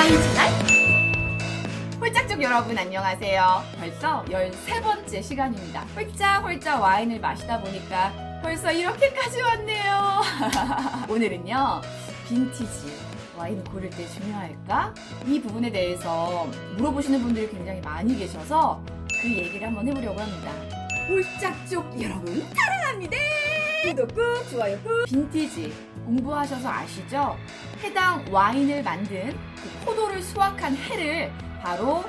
와인 채널 홀짝족 여러분 안녕하세요. 벌써 13번째 시간입니다. 홀짝 홀짝 와인을 마시다 보니까 벌써 이렇게까지 왔네요. 오늘은요, 빈티지. 와인 고를 때 중요할까? 이 부분에 대해서 물어보시는 분들이 굉장히 많이 계셔서 그 얘기를 한번 해보려고 합니다. 홀짝족 여러분 사랑합니다. 구독 꾹 좋아요 꾹. 빈티지 공부하셔서 아시죠? 해당 와인을 만든 그 포도를 수확한 해를 바로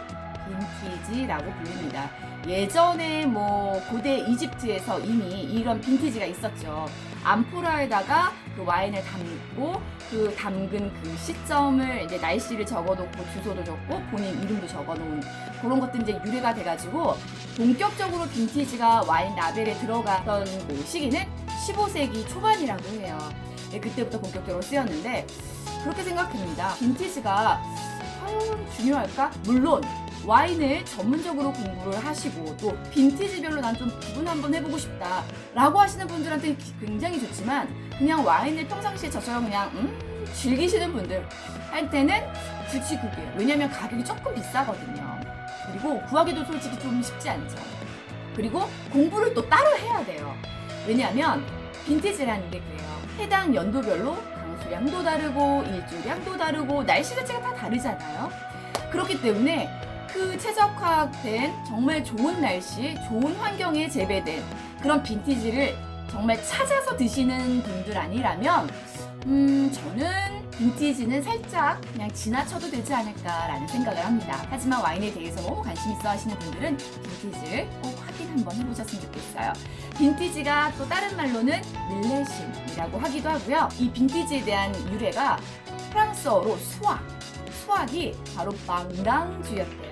빈티지라고 불립니다. 예전에 뭐 고대 이집트에서 이미 이런 빈티지가 있었죠. 암포라에다가 그 와인을 담고 그 담근 그 시점을 이제 날씨를 적어놓고 주소도 적고 본인 이름도 적어놓은 그런 것들 이제 유래가 돼가지고 본격적으로 빈티지가 와인 라벨에 들어갔던 그 시기는 15세기 초반이라고 해요. 네, 그때부터 본격적으로 쓰였는데 그렇게 생각합니다. 빈티지가 과연 중요할까? 물론 와인을 전문적으로 공부를 하시고 또 빈티지별로 난 좀 구분 한번 해보고 싶다 라고 하시는 분들한테 굉장히 좋지만 그냥 와인을 평상시에 저처럼 그냥 음, 즐기시는 분들 할 때는 굳이 그게 왜냐면 가격이 조금 비싸거든요 그리고 구하기도 솔직히 좀 쉽지 않죠 그리고 공부를 또 따로 해야 돼요 왜냐하면 빈티지라는 게 그래요. 해당 연도별로 강수량도 다르고 일조량도 다르고 날씨 자체가 다 다르잖아요. 그렇기 때문에 그 최적화된 정말 좋은 날씨, 좋은 환경에 재배된 그런 빈티지를 정말 찾아서 드시는 분들 아니라면, 음, 저는 빈티지는 살짝 그냥 지나쳐도 되지 않을까라는 생각을 합니다. 하지만 와인에 대해서 너무 관심 있어 하시는 분들은 빈티지를 꼭 확인 한번 해보셨으면 좋겠어요. 빈티지가 또 다른 말로는 밀레신이라고 하기도 하고요. 이 빈티지에 대한 유래가 프랑스어로 수확, 수확이 바로 망랑주였대요.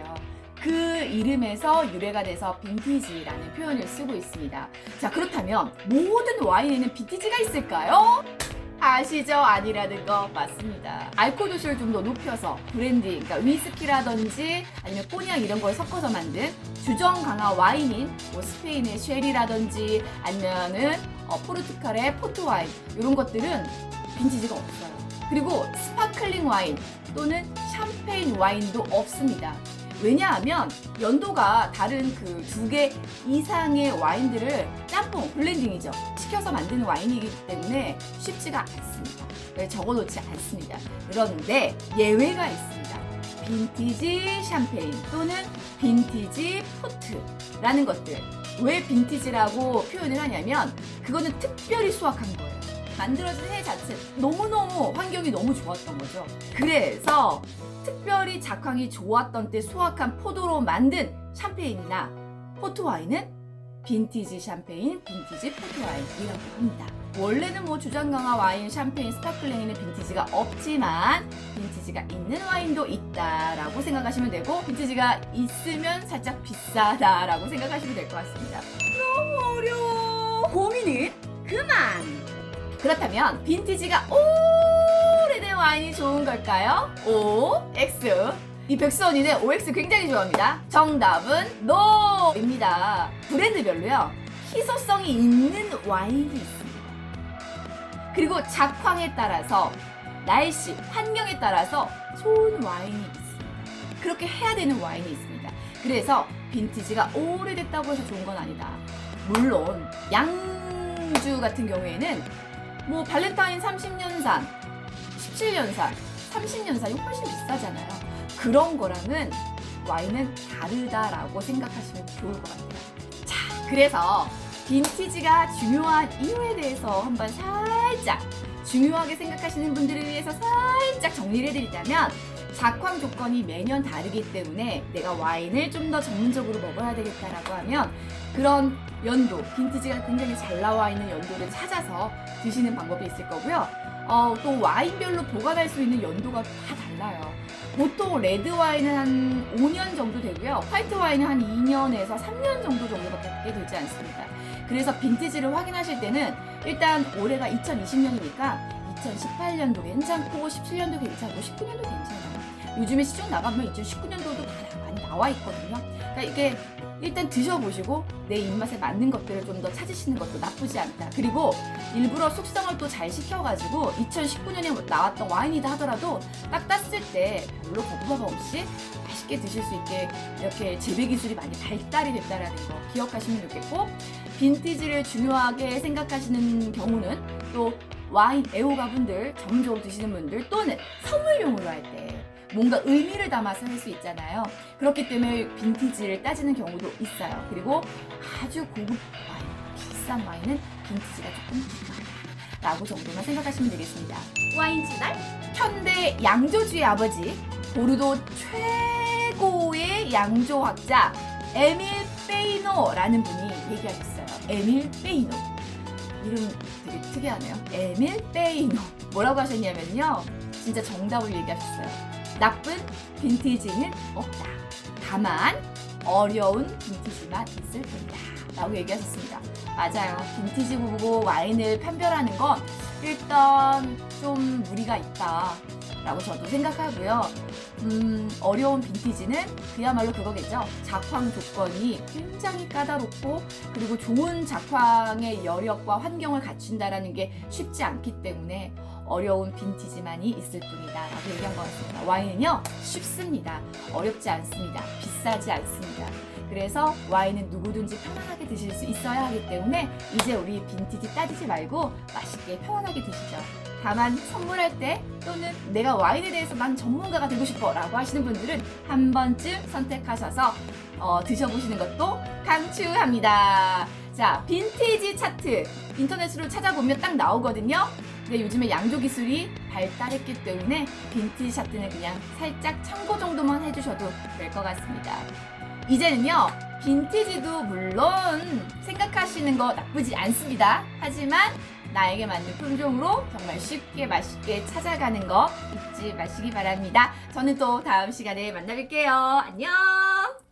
그 이름에서 유래가 돼서 빈티지라는 표현을 쓰고 있습니다. 자, 그렇다면 모든 와인에는 빈티지가 있을까요? 아시죠? 아니라는 거 맞습니다. 알코올 도수를 좀 더 높여서 브랜디, 그러니까 위스키라든지 아니면 꼬냑 이런 걸 섞어서 만든 주정 강화 와인인 뭐 스페인의 쉐리라든지 아니면은 어, 포르투갈의 포트 와인 이런 것들은 빈티지가 없어요. 그리고 스파클링 와인 또는 샴페인 와인도 없습니다. 왜냐하면 연도가 다른 그 두 개 이상의 와인들을 짬뽕, 블렌딩이죠. 시켜서 만드는 와인이기 때문에 쉽지가 않습니다. 네, 적어놓지 않습니다. 그런데 예외가 있습니다. 빈티지 샴페인 또는 빈티지 포트라는 것들. 왜 빈티지라고 표현을 하냐면 그거는 특별히 수확한 거예요. 만들어진 해 자체 너무너무 환경이 너무 좋았던 거죠. 그래서 특별히 작황이 좋았던 때 수확한 포도로 만든 샴페인이나 포트 와인은 빈티지 샴페인, 빈티지 포트 와인이라고 합니다. 원래는 뭐 주장 강화 와인, 샴페인, 스파클링에는 빈티지가 없지만 빈티지가 있는 와인도 있다라고 생각하시면 되고 빈티지가 있으면 살짝 비싸다라고 생각하시면 될 것 같습니다. 너무 어려워. 고민은 그만. 그렇다면 빈티지가 오래된 와인이 좋은 걸까요? O, X. 이 백수 언니는 OX 굉장히 좋아합니다. 정답은 NO입니다. 브랜드별로요. 희소성이 있는 와인이 있습니다. 그리고 작황에 따라서 날씨, 환경에 따라서 좋은 와인이 있습니다. 그렇게 해야 되는 와인이 있습니다. 그래서 빈티지가 오래됐다고 해서 좋은 건 아니다. 물론 양주 같은 경우에는 뭐 발렌타인 30년산, 17년산, 30년산이 훨씬 비싸잖아요. 그런 거랑은 와인은 다르다라고 생각하시면 좋을 것 같아요. 자, 그래서 빈티지가 중요한 이유에 대해서 한번 살짝 중요하게 생각하시는 분들을 위해서 살짝 정리를 해드리자면 작황 조건이 매년 다르기 때문에 내가 와인을 좀 더 전문적으로 먹어야 되겠다라고 하면 그런 연도, 빈티지가 굉장히 잘 나와 있는 연도를 찾아서 드시는 방법이 있을 거고요. 어, 또 와인별로 보관할 수 있는 연도가 다 달라요. 보통 레드 와인은 한 5년 정도 되고요. 화이트 와인은 한 2년에서 3년 정도 정도밖에 되지 않습니다. 그래서 빈티지를 확인하실 때는 일단 올해가 2020년이니까 2018년도 괜찮고 17년도 괜찮고 19년도 괜찮아요. 요즘에 시중 나가면 2019년도도 다 많이 나와 있거든요. 그러니까 이게 일단 드셔보시고 내 입맛에 맞는 것들을 좀 더 찾으시는 것도 나쁘지 않다. 그리고 일부러 숙성을 또 잘 시켜가지고 2019년에 나왔던 와인이다 하더라도 딱 땄을 때 별로 거부감 없이 맛있게 드실 수 있게 이렇게 재배 기술이 많이 발달이 됐다라는 거 기억하시면 좋겠고 빈티지를 중요하게 생각하시는 경우는 또 와인 애호가분들 전문적으로 드시는 분들 또는 선물용으로 할 때 뭔가 의미를 담아서 할 수 있잖아요. 그렇기 때문에 빈티지를 따지는 경우도 있어요. 그리고 아주 고급 와인, 비싼 와인은 빈티지가 조금 필요하다라고 정도만 생각하시면 되겠습니다. 와인 채널 현대 양조주의 아버지 보르도 최고의 양조학자 에밀 페이노라는 분이 얘기하셨어요. 에밀 페이노. 이름 되게 특이하네요. 에밀 페이노. 뭐라고 하셨냐면요. 진짜 정답을 얘기하셨어요. 나쁜 빈티지는 없다. 다만 어려운 빈티지만 있을 뿐이다. 라고 얘기하셨습니다. 맞아요. 빈티지 보고 와인을 판별하는 건 일단 좀 무리가 있다. 라고 저도 생각하고요. 음, 어려운 빈티지는 그야말로 그거겠죠. 작황 조건이 굉장히 까다롭고 그리고 좋은 작황의 여력과 환경을 갖춘다라는 게 쉽지 않기 때문에 어려운 빈티지만이 있을 뿐이다 라고 얘기한 것 같습니다. 와인은요 쉽습니다. 어렵지 않습니다. 비싸지 않습니다. 그래서 와인은 누구든지 편안하게 드실 수 있어야 하기 때문에 이제 우리 빈티지 따지지 말고 맛있게 편안하게 드시죠. 다만 선물할 때 또는 내가 와인에 대해서 난 전문가가 되고 싶어 라고 하시는 분들은 한 번쯤 선택하셔서 어, 드셔보시는 것도 강추합니다. 자, 빈티지 차트 인터넷으로 찾아보면 딱 나오거든요. 근데 요즘에 양조 기술이 발달했기 때문에 빈티지 차트는 그냥 살짝 참고 정도만 해주셔도 될 것 같습니다. 이제는요, 빈티지도 물론 생각하시는 거 나쁘지 않습니다. 하지만 나에게 맞는 품종으로 정말 쉽게 맛있게 찾아가는 거 잊지 마시기 바랍니다. 저는 또 다음 시간에 만나 뵐게요. 안녕!